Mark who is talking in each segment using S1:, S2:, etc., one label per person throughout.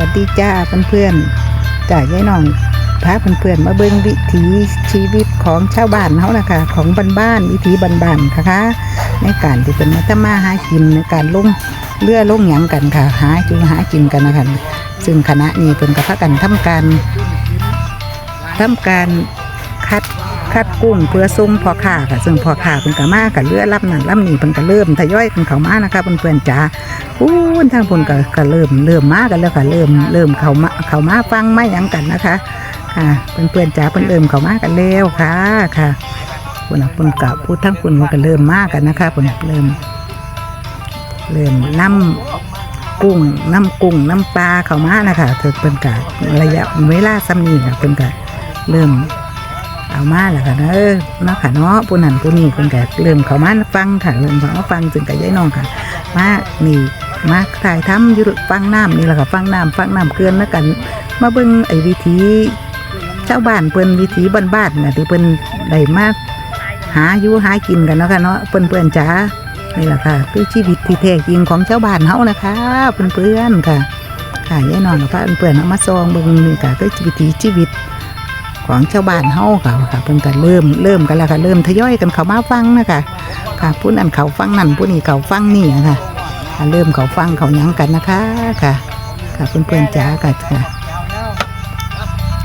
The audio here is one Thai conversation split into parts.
S1: วัสดีจ้าเพื่อนๆจ่ากยายน้องพาเพื่อนๆมาเบิ่งวิถีชีวิตของชาวบ้านเขานะคะของบ้านๆวิถีบ้านๆค่ะคะในการที่เป็นมาตมาหากินในการลงเรือลงหยังกันค่ะ หาจูหากินกันนะคะซึ่งคณะนี้เป็นกับพากันทำการทำการคัด คัดกุ้งเพื่อส่งพ่อค้าค่ะ ซึ่งพ่อค้าเป็นกับมากับเรือรับนั่นรับนี่เป็นก็เริ่มทยอยกันเข้ามานะคะเพื่อนๆจ้าพูนทางพนก็ก็เริ่มเริ่มมากันแล้วค่ะเริ่มเริ่มเขามาเขามาฟังไม่ยังกันนะคะค่ะเพื่อนเพื่อนๆจ๋าเพิ่นเริ่มเขามากันแล้วค่ะค่ะคุณน่ะคุณกับพูดทั้งคุณก็เริ่มมากันนะคะคุณเริ่ม เริ่มน้ำกุ้งน้ำกุ้งน้ำปลาเขามานะคะเธอเป็นกะระยะเวลาซ้ำนี้ค่ะเป็นกะเริ่ม เอามาแล้วค่ะเนอะนาะค่ะเนาะผู้นั้นผู้นี้เป็นกะเริ่มเขามาฟังค่ะเริ่มเขามาฟังจึงกะยายน้องค่ะ มานี่มาถ่ายทำอยู่ฟังน้ำนี่แหละค่ะฟังน้ำฟังน้ำเกลือนแล้วกัน มาเบิ่งไอ้วิธีชาวบ้านเปิ้นวิธีบ้านๆน่ะที่เปิ้นได้มาหาอยู่หากินกันเนาะค่ะเนาะเปิ้นเปิ้นจ๋านี่แหละค่ะคือชีวิตที่แท้จริงของชาวบ้านเฮานะคะเพื่อนเพื่อนๆค่ะค่ะยายน้องกับพระเพื่อนเอามาซองเบิ่งนี่ค่ะคือวิถีชีวิต ของชาวบ้านเฮาค่ะค่ะเพิ่นก็เริ่มเริ่มกันแล้วค่ะเริ่มทยอยกันเข้ามาฟังนะคะค่ะผู้นั้นเขาฟังนั่นผู้นี้เขาฟังนี่นะคะค่ะเริ่มเขาฟังเขายังกันนะคะค่ะ ค่ะเพื่อนๆจ๋าค่ะค่ะ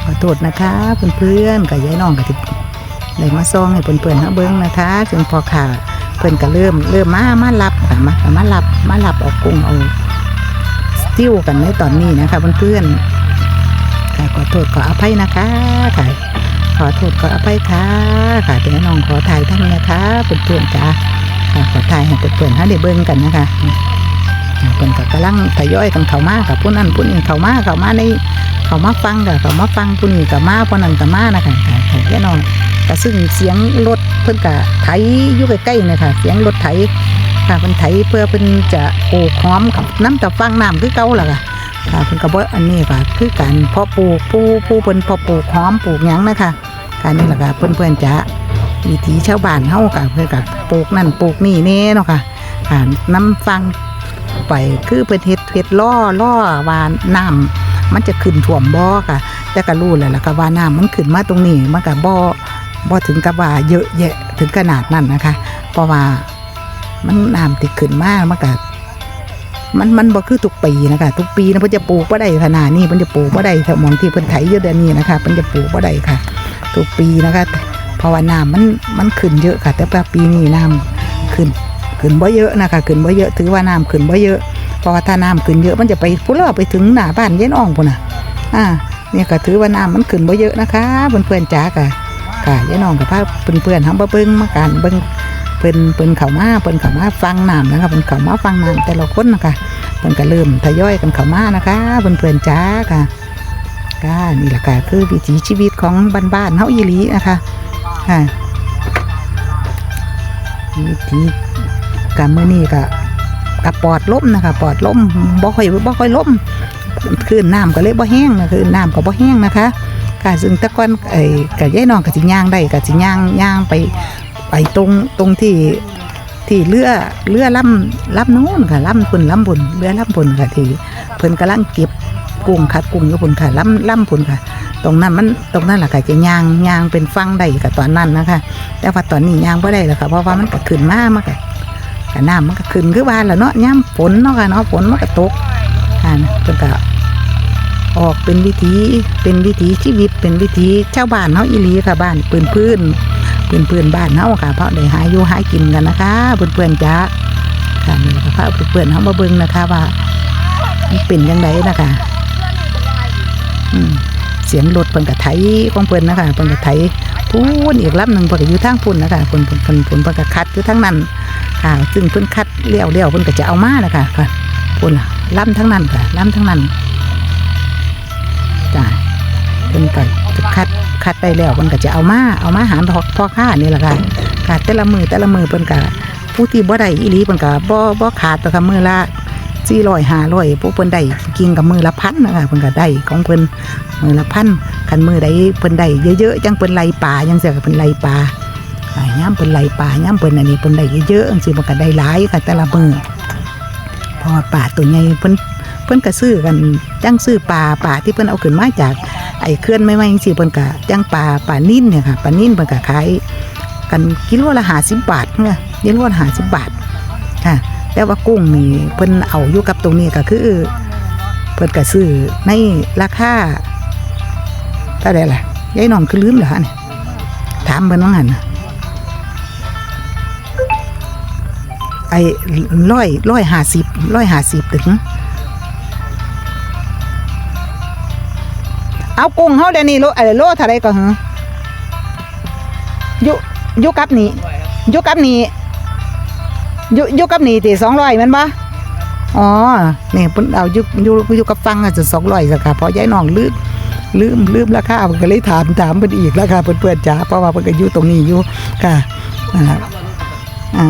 S1: ขอโทษนะคะเพื่อนๆกับยายน้องกับที่ได้มาซองให้เพื่อนๆเขาเบิ้งนะคะถึงพอค่ะเพื่อนก็เริ่มเริ่มมามารับค่ะมามารับมารับเอากุ้งเอาสติ้วกันในตอนนี้นะคะเพื่อนๆ ค่ะขอโทษขออภัยนะคะค่ะขอโทษขออภัยค่ะค่ะเดี๋ยวน้องขอถ่ายท่านนะคะเพื่อนๆจ้าค่ะขอถ่ายให้เพื่อนๆให้ได้เบิ่งกันนะคะเพื่อนก็กำลังทยอยกันเข้ามากับผู้นั้นผู้นี้เข้ามาเข้ามาในเข้ามาฟังกับเข้ามาฟังผู้นี้กับมาผู้นั้นกับมานะคะค่ะค่ะแค่น้องก็ซึ่งเสียงรถเพิ่นก็ไถอยู่ใกล้ๆนะคะเสียงรถไถ ค่ะเพิ่นไถเพื่อเพิ่นจะปลูกหอมกับน้ำตะฟังน้ำคือเก่าล่ะค่ะค่ะเพิ่นก็บ่อันนี้ก็คือการเพาะปลูกผู้ผู้เพิ่นเพาะปลูกหอมปลูกหยังนะคะการนี่แหละค่ะเพื่อนๆจะวิถีชาวบ้านเฮาก็เพิ่นก็ปลูกนั่นปลูกนี่แน่เนาะค่ะค่ะน้ำฟังไปคือเพิ่นเฮ็ดเฮ็ดล่อล่อวาน้ำมันจะขึ้นท่วมบ่อค่ะ แต่ก็รู้แล้วล่ะค่ะว่าน้ำมันขึ้นมาตรงนี้มันก็บ่อบ่ถึงกับว่าเยอะแยะถึงขนาดนั้นนะคะ เพราะว่า มันน้ำที่ขึ้นมากมันก็มันมันบ่คือทุกปีนะคะทุกปีนะเพิ่นจะปลูกบ่ได้ขนาดนี้เพิ่นจะปลูกบ่ได้ถ้ามองที่เพิ่นไถอยู่เดือนนี้นะคะเพิ่นจะปลูกบ่ได้ค่ะ ทุกปีนะคะเพราะว่าน้ำมันมันขึ้นเยอะค่ะ แต่ว่าปีนี้น้ำขึ้นขึ้นบ่เยอะนะคะขึ้นบ่เยอะถือว่าน้ำขึ้นบ่เยอะเพราะว่าถ้าน้ำขึ้นเยอะมันจะไปพุ่นเราไปถึงหน้าบ้านเย็นอ่องพุ่นน่ะอ่าเนี่ยก็ถือว่าน้ำมันขึ้นบ่เยอะนะคะเพื่อนๆจ๋าค่ะค่ะยายน้องกับพาเพื่อนๆทำบ่เบิ่งมาการเบิ่ง เพิ่นเพิ่นเขามาเพิ่นเขามาฟังน้ำนะคะเพิ่นเขามาฟังน้ำแต่ละคนนะคะเพิ่นก็เริ่มทยอยกันเขามานะคะเพื่อนๆจ้าค่ะก็นี่แหละค่ะคือวิถีชีวิตของบ้านๆเฮาอีหลีนะคะค่ะวิถีกับมื้อนี้ก็กับปอดล้มนะคะปอดล้มบ่ค่อยบ่ค่อยล้มคืนน้ำก็เลยบ่แห้งนะคืนน้ำก็บ่แห้งนะคะค่ะซึ่งตะก่อนไอ้กับยายน้องก็สิย่างได้ก็สิย่างย่างไป ไปตรงตรงที่ที่เรือเรือลำลำนู้นค่ะลำพุ่นลำพุ่นเรือลำพุ่นค่ะที่เพิ่นกำลังเก็บกุ้งคัดกุ้งอยู่พุ่นค่ะลำลำพุ่นค่ะ ตรงนั้นมันตรงนั้นแหละค่ะจะยางยางเป็นฟังได้ค่ะตอนนั้นนะคะ แต่ว่าตอนนี้ยางไ่ได้แล้วค่ะเพราะว่ามันก็ขึ้นมามันก็กน้ำมันก็ขึ้นคือว่าแล้วเนาะย่ำฝนเนาะค่ะเนาะฝนมันก็ตกค่ะเพิ่นก็ออกเป็นวิถีเป็นวิถีชีวิตเป็นวิถีชาวบ้านเฮาอีหลีค่ะบ้านปืนพื้น พื่อนเพื่อนๆบ้านเฮาค่ะเพราะได้หาอยู่หากินกันนะคะเพื่อนเพื่อนๆจ้าค่ะนี่แหละค่ะพาเพื่อนๆเฮามาเบิ่งนะคะว่าเป็นยังไงนะคะอืมเสียงรถเพิ่นก็ไถของเพิ่นนะคะเพิ่นก็ไถพูนอีกลำหนึ่งเพิ่นก็อยู่ทางพุ่นนะคะเพิ่นเพิ่นเพิ่นเพิ่นเพิ่นก็คัดอยู่ทางนั้นค่ะ ซึ่งเพิ่นคัดเลี้ยวเลี้ยวเพิ่นก็จะเอามานะคะค่ะพุ่นลำทั้งนั้นค่ะลำทั้งนั้นจ้าเพิ่นก็จะคัด คัดได้แล้วเพิ่นก็จะเอามาเอามาหารพ่อพ่อค้านี่แหละค่ะค่ะแต่ละมือแต่ละมือเพิ่นก็ผู้ที่บ่ได้อีหลีเพิ่นก็บ่บ่ขาดต่อค่ะมือละ400 500ผู้เพิ่นได้กินกับมือละพันนะคะเพิ่นก็ได้ของเพิ่นมือละพันคันมือใดเพิ่นได้เยอะๆจังเพิ่นไล่ปลาจังซี่ก็เพิ่นไล่ปลาอ่าย่ํเพิ่นไล่ปลาย่ํเพิ่นอันนี้เพิ่นได้เยอะๆจังซี่มันก็ได้หลายค่ะแต่ละมือพราะว่าปลาตัวใหญ่เพิ่นเพิ่นก็ซื้อกันจังซื้อปลาปลาที่เพิ่นเอาขึ้นมาจาก ไอ้เคลื่อนไม่ไม่จังซี่เพิ่นก็จังปลาปลานิ่นเนี่ยค่ะปลานิ่นเพิ่นก็ขายกันกิโลละ50บบาทเนี่ยกิโลละ50บบาทค่ะแต่ว่ากุ้งนี่เพิ่นเอาอยู่กับตรงนี้ก็คือเพิ่นก็ซื้อในราคาเท่าไหร่ล่ะยายน้องคือลืมเหรอเนี่ยถามเพิ่นว่างั้นนะไอ้ร้อยร้อยห้าสิบร้อยห้าสิบถึง เอากุ้งเฮาเดี๋ยวนี้โลไอ้โลเท่าไรก็หึอยู่อยู่กับนี่ยู่กับนี่ยู่อยู่กับนี่ติ200แม่นบ่อ๋อนี่เพิ่นเอายู่อยู่อยู่กับฟังอะจะ200สักค่ะเพราะยายน้องลืมลืมลืมราคาเพิ่นก็เลยถามถามเพิ่นอีกราคาเพิ่นๆจ๋าเพราะว่าเพิ่นก็อยู่ตรงนี้อยู่ค่ะนั่นล่ะ อ่า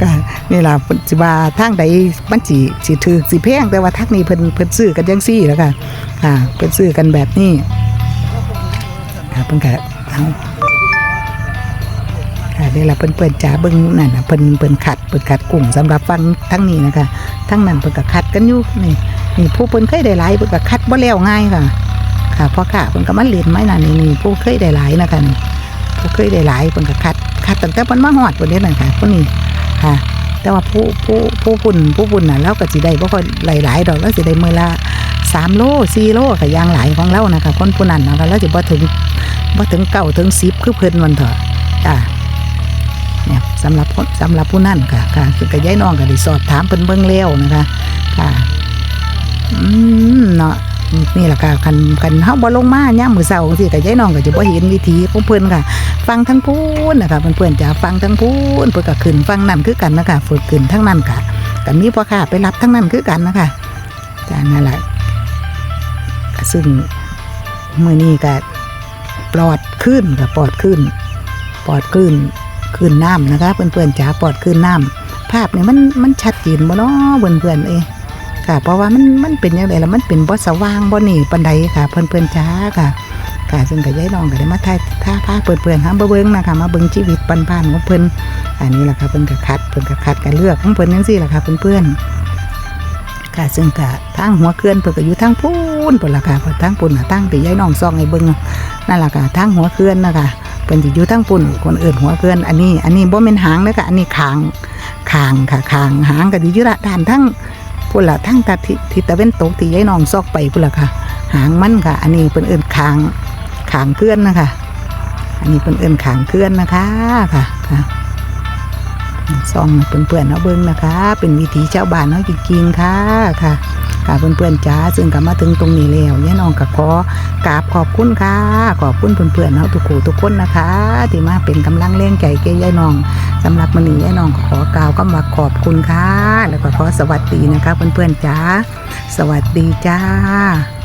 S1: ก็นี่ล่ะสิว่าทางใดมันสิสิถูกสิแพงแต่ว่าทางนี้เพิ่นเพิ่นซื้อกันจังซี่แล้วค่ะค่ะเพิ่นซื้อกันแบบนี้ค่ะเพิ่นก็เอาค่ะนี่ล่ะเพิ่นเปิดจ๋าเบิ่งนั่นน่ะเพิ่นเพิ่นขัดเพิ่นขัดกุ้งสำหรับฟังทั้งนี้นะคะทั้งนั้นเพิ่นก็ขัดกันอยู่นี่นี่ผู้เพิ่นเคยได้หลายเพิ่นก็ขัดบ่แล้วง่ายค่ะ ค่ะเพราะค่ะเพิ่นก็มาเล่นไม้นั่นนี่นี่ผู้เคยได้หลายนะคะนี่ผู้เคยได้หลายเพิ่นก็ขัด ขัดตั้งแต่เพิ่นมาฮอดพุ่นเด้นั่นค่ะคนนี้ค่ะ แต่ว่าผู้ผู้ผู้ปุ่นผู้ปุ่นน่ะเราก็สิได้บ่ค่อยหลายๆดอกเราสิได้มื้อละสามโลสี่โลก็ยางหลายของเรานะคะคนผู้นั้นนะคะเราจะบ่ถึงบ่ถึงเก้าถึงสิบคือเพิ่นวันเถอะอ่าเนี่ยสำหรับคนสำหรับผู้นั้นค่ะค่ะคือกับยายน้องก็ได้สอบถามเพิ่นเบิ่งแล้วนะคะค่ะ นี่แหละค่ะคันคันเฮาบ่ลงมาย่ามมื้อเช้าจังซี่ก็ยายน้องก็จะบ่เห็นวิถีของเพิ่นค่ะ ฟังทั้งพูนนะคะเพื่อนๆจะฟังทั้งพูนเพิ่นก็ขึ้นฟังนั่นคือกันนะคะฝึกขึ้นทั้งนั้นค่ะก็มีพ่อค้าไปรับทั้งนั้นคือกันนะคะจานั่นแหละก็ซึ่งมื่อนี้ก็ปลอดขึ้นกับปลอดขึ้น ปลอดขึ้นขึ้นน้ำนะคะเพื่อนๆจ๋าปลอดขึ้นน้ำภาพเนี่ยมันมันชัดเจนบ่เนาะเพื่อนๆเอย ค่ะ เพราะว่ามันมันเป็นยังไงล่ะมันเป็นบ่สว่างบ่นี่ปันใดค่ะ เพื่อนๆจ๋าค่ะค่ะซึ่งก็ย้ายน้องก็ได้มาถ่ายท่าพาเพื่อนๆหามาเบิ่งนะคะมาเบิ่งชีวิตบ้านๆของเพิ่อนอันนี้แหละค่ะเพิ่อนก็คัดเพิ่อนก็คัดกันเลือกของเพิ่อนจังซี่แหละค่ะเพื่อนๆค่ะซึ่งกะทางหัวเคลื่อนเพิ่อนก็อยู่ทางพูนพุ่นละค่ะเพนทางปุ่นน่ะทางที่ยายน้องซองให้เบิ่งนั่นแหละค่ะทางหัวเคลื่อนนะคะเพิ่นสิอยู่ทางปุ่นคนอื่นหัวเคลื่อนอันนี้ อันนี้บ่แม่นหางเด้อค่ะอันนี้คางคางค่ะคางหางก็อยู่ละด้านทาง พุ่นละทั้งตะทิทิตะเว้นตกที่ยายน้องซอกไปพุ่นละค่ะ หางมันค่ะ อันนี้เป็นเอิ้นคางคางเคลื่อนนะคะ อันนี้เป็นเอิ้นคางเคลื่อนนะคะค่ะค่ะซองเป็นเพื่อนๆเอาเบิ้งนะคะ เป็นวิถีชาวบ้านเนาะจริงๆค่ะค่ะ ค่ะเพื่อนๆจ้าซึ่งก็มาถึงตรงนี้แล้วย่าน้องก็ขอกราบขอบคุณค่ะ ขอบคุณเพื่อนๆเนาะทุกคู่ทุกคนนะคะที่มาเป็นกำลังแรงใจแก่ยายน้องสำหรับมันนี้ยายน้องขอกล่าวก็มาขอบคุณค่ะ แล้วก็ขอสวัสดีนะคะเพื่อนๆจ้าสวัสดีจ้า